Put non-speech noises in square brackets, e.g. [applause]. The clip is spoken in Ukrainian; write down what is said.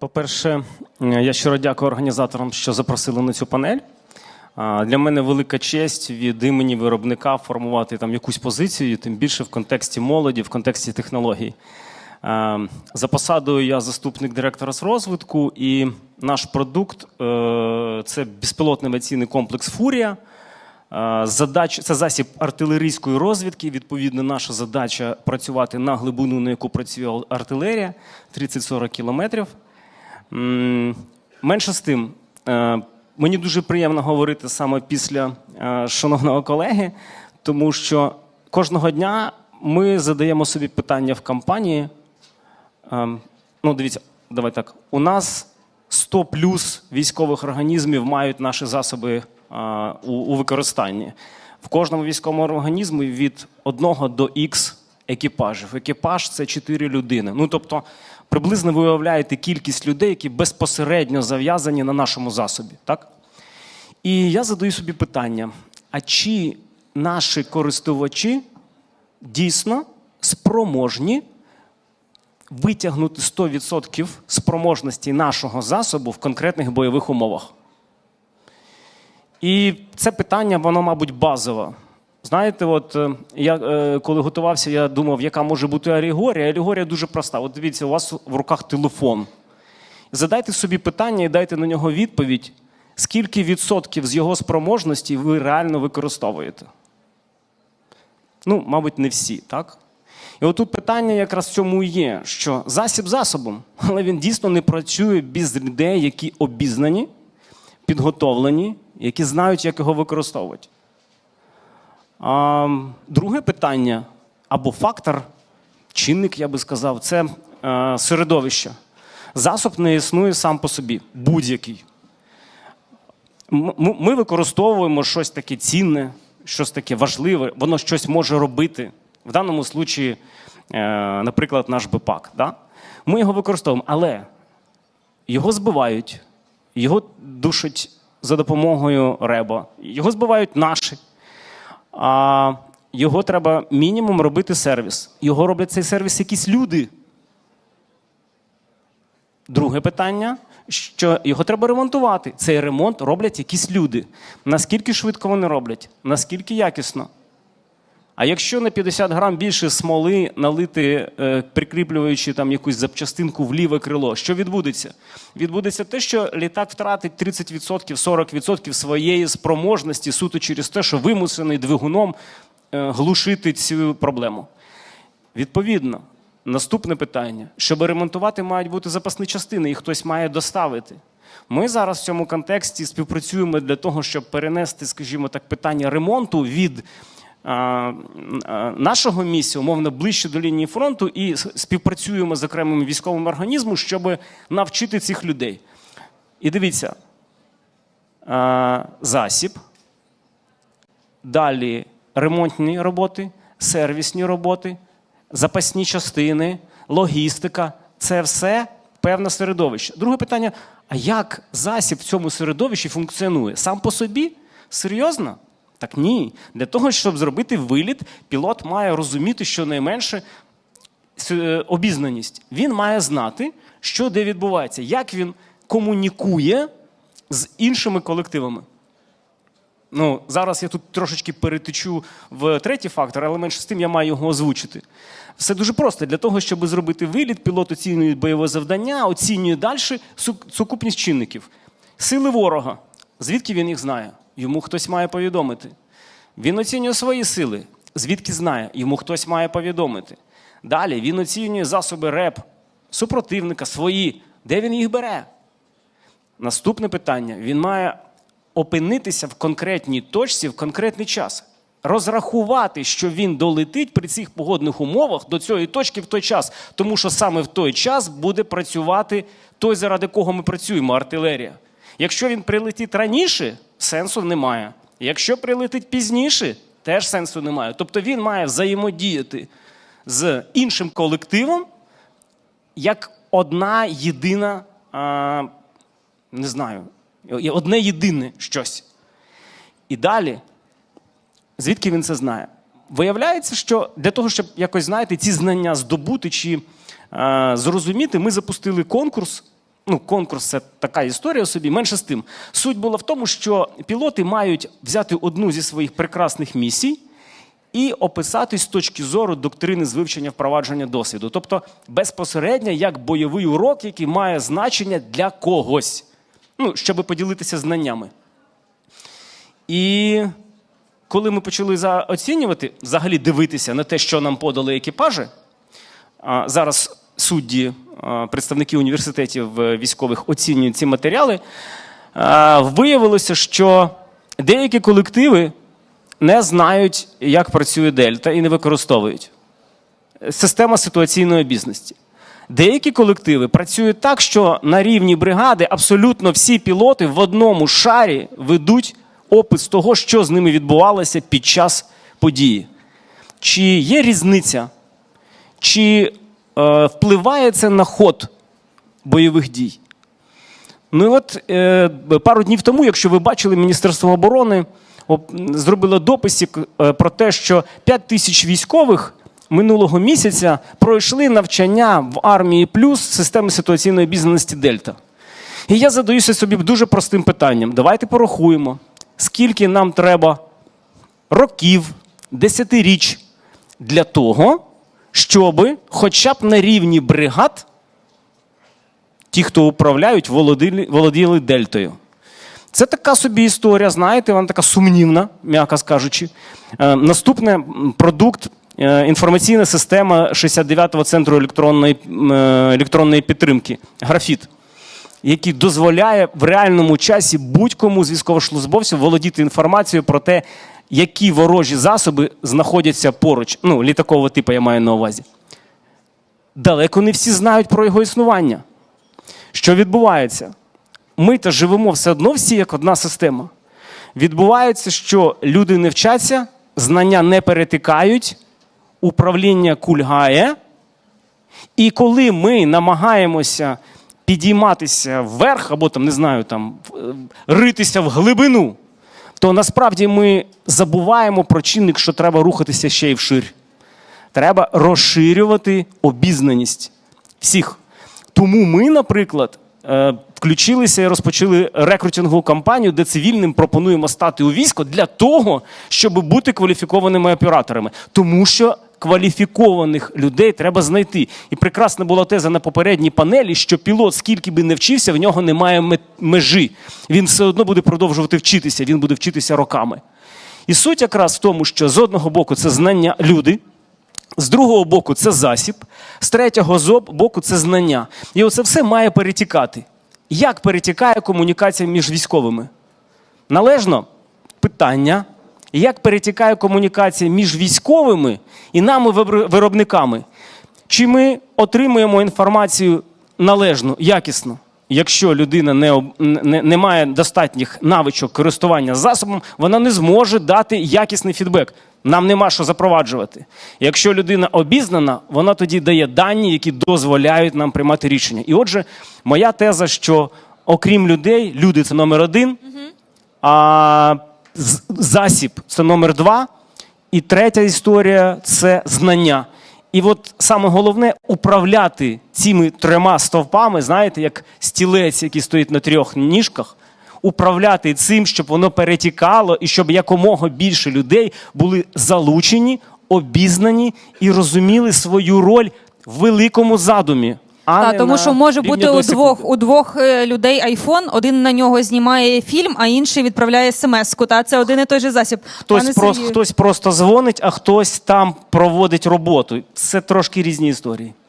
По-перше, я щиро дякую організаторам, що запросили на цю панель. Для мене велика честь від імені виробника формувати там якусь позицію, тим більше в контексті молоді, в контексті технологій. За посадою я заступник директора з розвитку, і наш продукт е, це безпілотний авіаційний комплекс Фурія. Е, Задач, це засіб артилерійської розвідки. Відповідно, наша задача працювати на глибину, на яку працює артилерія 30-40 кілометрів. Менше з тим, е, мені дуже приємно говорити саме після е, шановного колеги, тому що кожного дня ми задаємо собі питання в кампанії. Ем, Ну, дивіться, давай так. У нас 100 плюс військових організмів мають наші засоби у використанні. В кожному військовому організмі від 1 до Х екіпажів. Екіпаж це 4 людини. Ну, тобто, приблизно ви уявляєте кількість людей, які безпосередньо зав'язані на нашому засобі. Так? І я задаю собі питання: а чи наші користувачі дійсно спроможні витягнути 100% спроможності нашого засобу в конкретних бойових умовах. І це питання, воно, мабуть, базове. Знаєте, от е, я е, коли готувався, я думав, яка може бути алегорія. Алегорія дуже проста. От дивіться, у вас в руках телефон. Задайте собі питання і дайте на нього відповідь, скільки відсотків з його спроможності ви реально використовуєте. Ну, мабуть, не всі, так? І отут питання якраз в цьому є, що засіб засобом, [laughs] але він дійсно не працює без людей, які обізнані, підготовлені, які знають, як його використовувати. Друге питання або фактор, чинник, я би сказав, це е, середовище. Засоб не існує сам по собі, будь-який. Ми використовуємо щось таке цінне, щось таке важливе, воно щось може робити. В даному случаї, е, наприклад, наш БПАК. Да? Ми його використовуємо, але його збивають, його душать за допомогою реба, його збивають наші. А його треба мінімум робити сервіс. Його роблять цей сервіс якісь люди. Друге питання, що його треба ремонтувати. Цей ремонт роблять якісь люди. Наскільки швидко вони роблять, наскільки якісно. А якщо на 50 грам більше смоли налити, е, прикріплюючи там якусь запчастинку в ліве крило, що відбудеться? Відбудеться те, що літак втратить 30%, 40% своєї спроможності суто через те, що вимусений двигуном е, глушити цю проблему. Відповідно, наступне питання: щоб ремонтувати, мають бути запасні частини, їх хтось має доставити. Ми зараз в цьому контексті співпрацюємо для того, щоб перенести, скажімо так, питання ремонту від нашого місця, умовно, ближче до лінії фронту, і співпрацюємо з окремими військовими організмами, щоб навчити цих людей. І дивіться, засіб, далі ремонтні роботи, сервісні роботи, запасні частини, логістика це все певне середовище. Друге питання: а як засіб в цьому середовищі функціонує? Сам по собі? Серйозно? Так ні. Для того, щоб зробити виліт, пілот має розуміти щонайменше е, обізнаність. Він має знати, що де відбувається, як він комунікує з іншими колективами. Ну, зараз я тут трошечки перетечу в третій фактор, але менше з тим я маю його озвучити. Все дуже просто. Для того, щоб зробити виліт, пілот оцінює бойове завдання, оцінює далі сукупність чинників. Сили ворога. Звідки він їх знає? Йому хтось має повідомити. Він оцінює свої сили. Звідки знає? Йому хтось має повідомити. Далі він оцінює засоби РЕП, супротивника, свої. Де він їх бере? Наступне питання: він має опинитися в конкретній точці в конкретний час. Розрахувати, що він долетить при цих погодних умовах до цієї точки в той час, тому що саме в той час буде працювати той, заради кого ми працюємо, артилерія. Якщо він прилетить раніше, сенсу немає. Якщо прилетить пізніше, теж сенсу немає. Тобто він має взаємодіяти з іншим колективом як одна єдина, а, не знаю, одне єдине щось. І далі, звідки він це знає? Виявляється, що для того, щоб якось знаєте, ці знання здобути чи а, зрозуміти, ми запустили конкурс Ну, конкурс це така історія собі. Менше з тим. Суть була в тому, що пілоти мають взяти одну зі своїх прекрасних місій і описати з точки зору доктрини з вивчення впровадження досвіду. Тобто безпосередньо як бойовий урок, який має значення для когось, ну, щоб поділитися знаннями. І коли ми почали оцінювати, взагалі дивитися на те, що нам подали екіпажі, зараз судді, представники університетів е, військових оцінюють ці матеріали, виявилося, що деякі колективи не знають, як працює Дельта і не використовують. Система ситуаційної обізності. Деякі колективи працюють так, що на рівні бригади абсолютно всі пілоти в одному шарі ведуть опис того, що з ними відбувалося під час події. Чи є різниця, чи е, впливає це на ход бойових дій? Ну і от е, пару днів тому, якщо ви бачили, Міністерство оборони зробило дописик е, про те, що 5 тисяч військових минулого місяця пройшли навчання в армії плюс системи ситуаційної обізнаності Дельта. І я задаюся собі дуже простим питанням. Давайте порахуємо, скільки нам треба років, десятиріч для того, щоб хоча б на рівні бригад ті, хто управляють, володіли, володіли дельтою. Це така собі історія, знаєте, вона така сумнівна, м'яко скажучи. Е, наступне продукт е, інформаційна система 69-го центру електронної, е, електронної підтримки графіт, який дозволяє в реальному часі будь-кому з військовослужбовців володіти інформацією про те, які ворожі засоби знаходяться поруч. Ну, літакового типу я маю на увазі. Далеко не всі знають про його існування. Що відбувається? Ми та живемо все одно всі як одна система. Відбувається, що люди не вчаться, знання не перетикають, управління кульгає. І коли ми намагаємося підійматися вверх, або там, не знаю, там, е, ритися в глибину, то насправді ми забуваємо про чинник, що треба рухатися ще й вширь. Треба розширювати обізнаність всіх. Тому ми, наприклад, включилися і розпочали рекрутингову кампанію, де цивільним пропонуємо стати у військо для того, щоб бути кваліфікованими операторами. Тому що кваліфікованих людей треба знайти. І прекрасна була теза на попередній панелі, що пілот, скільки би не вчився, в нього немає межі. Він все одно буде продовжувати вчитися, він буде вчитися роками. І суть якраз в тому, що з одного боку це знання люди. З другого боку, це засіб, з третього боку це знання. І оце все має перетікати. Як перетікає комунікація між військовими? Належно питання, як перетікає комунікація між військовими і нами, виробниками? Чи ми отримуємо інформацію належно, якісно? Якщо людина не, не, не має достатніх навичок користування засобом, вона не зможе дати якісний фідбек. Нам нема що запроваджувати. Якщо людина обізнана, вона тоді дає дані, які дозволяють нам приймати рішення. І отже, моя теза, що окрім людей, люди це номер один, а засіб це номер два. І третя історія це знання. І от саме головне управляти цими трьома стовпами, знаєте, як стілець, який стоїть на трьох ніжках, управляти цим, щоб воно перетікало, і щоб якомога більше людей були залучені, обізнані і розуміли свою роль в великому задумі. А Та, не тому на що може рівні бути до у двох, у двох е, людей айфон, один на нього знімає фільм, а інший відправляє смс-ку. Та це один і той же засіб. Хтось, Пане Сергію. хтось просто дзвонить, а хтось там проводить роботу. Це трошки різні історії.